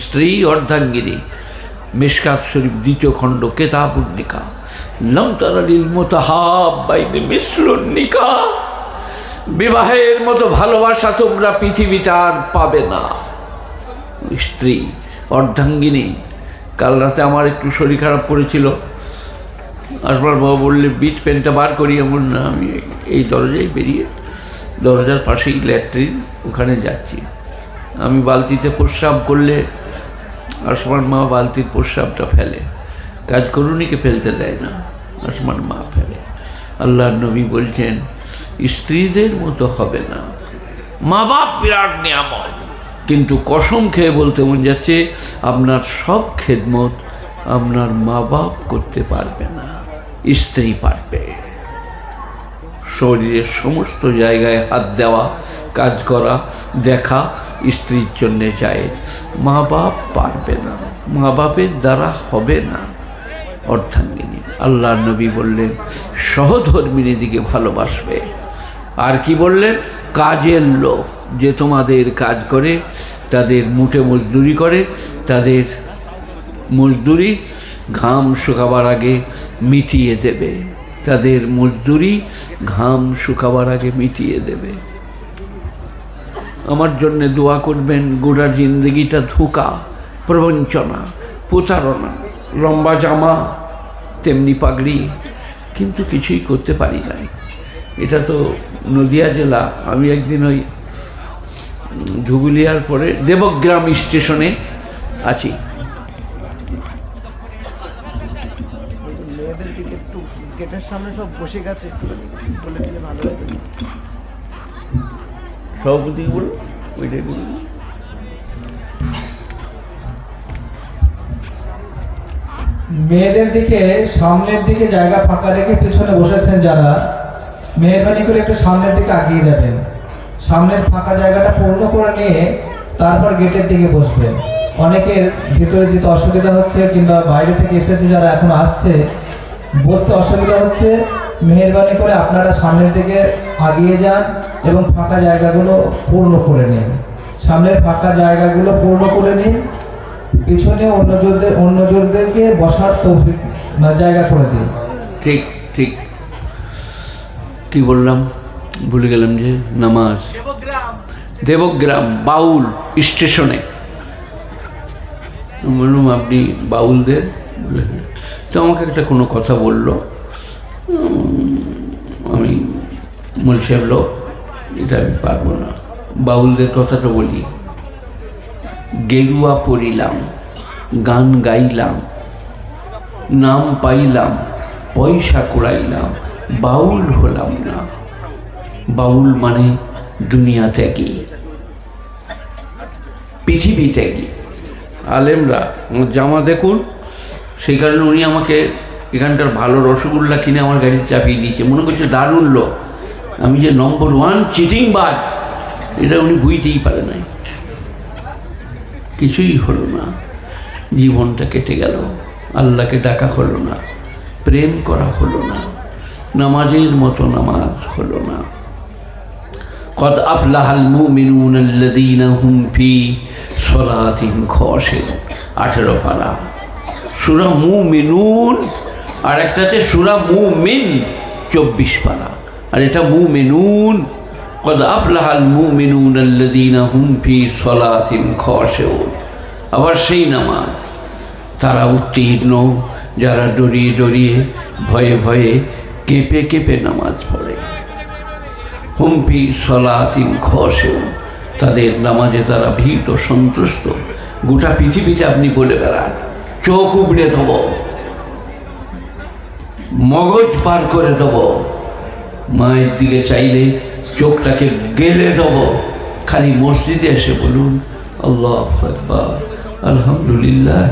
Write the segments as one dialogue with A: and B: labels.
A: স্ত্রী অর্ধাঙ্গিনী, মিসকাত শরীফ দ্বিতীয় খণ্ড কেতাবুন্নিকা লম তারালিল মোতাহাবাইনে মিসলুন্নিকা বিবাহের মতো ভালোবাসা তোমরা পৃথিবীতে আর পাবে না। স্ত্রী অর্ধাঙ্গিনী, কাল রাতে আমার একটু শরীর খারাপ করেছিল। আসবার বাবা বললে, বিট পেনটা বার করি এমন না, আমি এই দরজায় বেরিয়ে, দরজার পাশেই ল্যাট্রিন, ওখানে যাচ্ছি। আমি বালতিতে প্রস্রাব করলে আসমান মা বালতির প্রস্রাবটা ফেলে। কাজ করুনিকে ফেলতে দেয় না আসমান মা ফেলে। আল্লাহ নবী বলছেন, স্ত্রীদের মতো হবে না। মা বাপ বিরাট নিয়ামত। কিন্তু কসম খেয়ে বলতে মন যাচ্ছে, আপনার সব খেদমত আপনার মা বাপ করতে পারবে না, স্ত্রী পারবে। শরীরের সমস্ত জায়গায় হাত দেওয়া, কাজ করা, দেখা স্ত্রীর জন্যে যায়। মা বাপ পারবে না। মা বাপের দ্বারা হবে না অর্থাঙ্গিনী আল্লাহ নবী বললেন, সহধর্মিনী দিকে ভালোবাসবে। আর কি বললেন? কাজের লোক যে তোমাদের কাজ করে, তাদের মুঠে মজদুরি করে, তাদের মজদুরি ঘাম শুকাবার আগে মিটিয়ে দেবে। তাদের মজদুরি ঘাম শুকাবার আগে মিটিয়ে দেবে। আমার জন্য দোয়া করবেন গোড়া জিন্দগিটা ধোকা, প্রবঞ্চনা, প্রতারণা, লম্বা জামা, তেমনি পাগড়ি, কিন্তু কিছুই করতে পারি নাই। এটা তো নদিয়া জেলা। আমি একদিন ওই ধুবুলিয়ার পরে দেবগ্রাম স্টেশনে আছি
B: মেয়েদের দিকে একটু গেটের সামনে সব বসে গেছে। বলে দিলে ভালো হতো।
A: সভাপতি বলুন ওইটাই বলুন।
C: মেয়েদের দিকে সামনের দিকে জায়গা ফাঁকা রেখে পেছনে বসেছেন যারা মেহরবানি করে একটু সামনের দিকে আগিয়ে যাবেন। সামনের ফাঁকা জায়গাটা পূর্ণ করে নিয়ে তারপর গেটের দিকে বসবেন। অনেকের ভিতরে যেতে অসুবিধা হচ্ছে কিংবা বাইরে থেকে এসেছে যারা এখন আসছে বসতে অসুবিধা হচ্ছে। মেহরবানি করে আপনারা সামনের দিকে আগিয়ে যান এবং ফাঁকা জায়গাগুলো পূর্ণ করে নিন। সামনের ফাঁকা জায়গাগুলো পূর্ণ করে নিন। পিছনে অন্য জোরদের অন্য জোরদেরকে বসার তৌফিক মানে জায়গা করে দিন।
A: ঠিক ঠিক। কি বললাম? ভুলে গেলাম যে নামাজ। দেবগ্রাম বাউল স্টেশনে। বললাম আপনি বাউলদের তো আমাকে একটা কোনো কথা বলল। আমি মূল সাহেব লোক এটা আমি পারব না। বাউলদের কথাটা বলি। গেরুয়া পড়িলাম, গান গাইলাম, নাম পাইলাম, পয়সা কুড়াইলাম, বাউল হলাম না। বাউল মানে দুনিয়া ত্যাগী, পৃথিবী ত্যাগী। আলেমরা জামা দেখুন সেই কারণে উনি আমাকে এখানকার ভালো রসগোল্লা কিনে আমার গাড়িতে চাপিয়ে দিয়েছে মনে করছে দারুণ লোক আমি যে নম্বর ওয়ান চিটিং বাদ এটা উনি বুঝতেই পারে নাই কিছুই হলো না জীবনটা কেটে গেল আল্লাহকে ডাকা হলো না প্রেম করা হলো না নামাজের মতো নামাজ হলো না قد أفلح المؤمنون الذين هم في صلاتهم خاشعون আঠেরো পারা সুরা মু মিনুন আর একটা আছে সুরা মু মিন চব্বিশ পারা। আর এটা মু মিনুন কদ আফলাহাল মু মিনুন আল্লাদিনা হুমফি সলাতিন খসেও আবার সেই নামাজ, তারা উত্তীর্ণ, যারা ডরিয়ে ডরিয়ে, ভয়ে ভয়ে কেঁপে কেঁপে নামাজ পড়ে। হুমফি সলাতিন খসেও তাদের নামাজে তারা ভীত সন্তুষ্ট। গোটা পৃথিবীতে আপনি বলে বেড়ান। চোখ উবড়ে দেব। মগজ পার করে দেব। মায়ের দিকে চাইলে চোখটাকে গেলে দেব। খালি মসজিদে এসে বলুন, আল্লাহ আলহামদুলিল্লাহ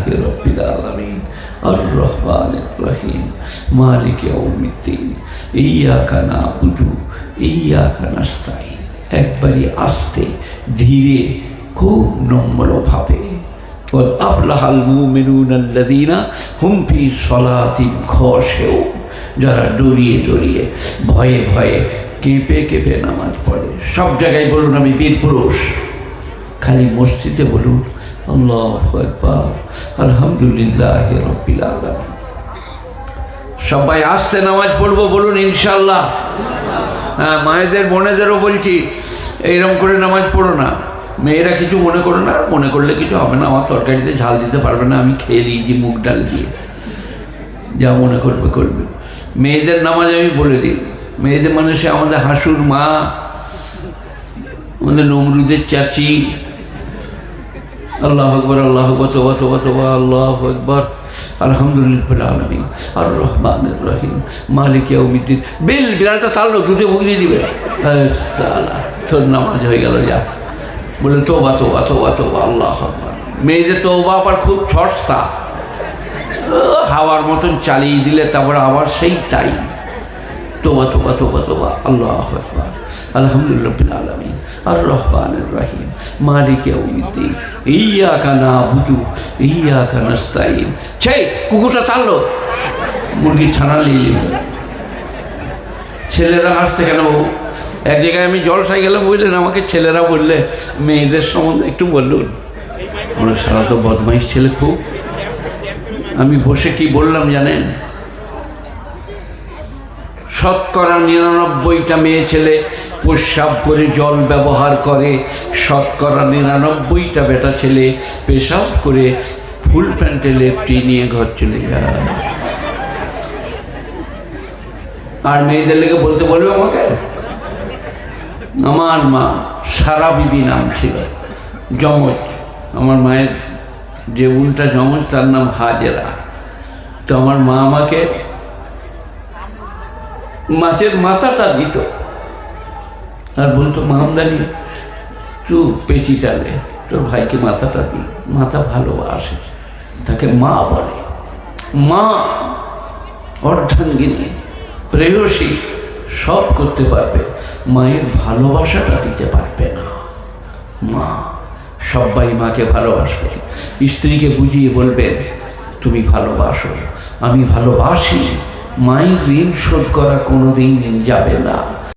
A: আলমিন আর রহমান রহিম একবারই আস্তে, ধীরে, খুব নম্রভাবে। قد أفلح المؤمنون الذين هم في صلاتهم خاشعون যারা ডরিয়ে ডরিয়ে ভয়ে ভয়ে কেঁপে কেঁপে নামাজ পড়ে সব জায়গায় বলুন আমি বীর পুরুষ খালি মসজিদে বলুন আল্লাহ একবার আলহামদুলিল্লাহ রব্বিল আলামিন সবাই আসতে নামাজ পড়বো বলুন ইনশাল্লাহ হ্যাঁ মায়েদের বোনেদেরও বলছি এইরকম করে নামাজ পড়ো না মেয়েরা কিছু মনে করে না, মনে করলে কিছু হবে না। আমার তরকারিতে ঝাল দিতে পারবে না, আমি খেয়ে দিয়েছি মুগ ডাল দিয়ে। যা মনে করবে করবে। মেয়েদের নামাজ আমি বলে দিই। মেয়েদের মানে সে আমাদের হাসুর মা, আমাদের নমরুদের চাচি। আল্লাহ আকবর, আল্লাহ তোবা তোবা তোবা আল্লাহ আকবর। আলহামদুলিল্লাহ আলমী আর রহমান রহিম। মালিক বিল, বিড়ালটা তাড়লো দুধে মুখ দিয়ে দিবে। তোর নামাজ হয়ে গেল, যা। বলে তোবা তোবা তোবা তোবা, আল্লাহ মেয়েদের তোবা আবার খুব সস্তা। হাওয়ার মতন চালিয়ে দিলে তারপর আবার সেই তাই। তোবা তোবা তোবা তোবা, আল্লাহ আকবার। আলহামদুলিল্লাহ বিল আলমিন। আর কুকুরটা মুরগি ছানা নিয়ে ছেলেরা হাসছে কেন এক জায়গায় আমি জলসাই গেলাম, বুঝলেন? আমাকে ছেলেরা বললে, মেয়েদের সম্বন্ধে একটু বললুন বলে, সারা তো বদমাইশ ছেলে খুব। আমি বসে কি বললাম জানেন? শতকরা নিরানব্বইটা মেয়ে ছেলে প্রস্রাব করে জল ব্যবহার করে, শতকরা নিরানব্বইটা বেটা ছেলে পেশাব করে ফুল প্যান্টে লেপটি নিয়ে ঘর চলে যায়। আর মেয়েদের লেগে বলতে বলবে আমাকে? আমার মা সারা বিবি নাম ছিল। যমজ। আমার মায়ের যে উল্টা যমজ, তার নাম হাজেরা। তো আমার মা আমাকে মাছের মাথাটা দিত। আর বলতো, মামদানি তু পেঁচি টানে, তোর ভাইকে মাথাটা দি। মাথা ভালোবাসে তাকে মা বলে। মা অর্ধাঙ্গিনী, প্রেয়সী। সব করতে পারবে। মায়ের ভালোবাসাটা দিতে পারবে না। মা, সবাই মাকে ভালোবাসবে। স্ত্রীকে বুঝিয়ে বলবেন তুমি ভালোবাসো। আমি ভালোবাসি। মায়ের ঋণ শোধ করা কোনো দিন যাবে না।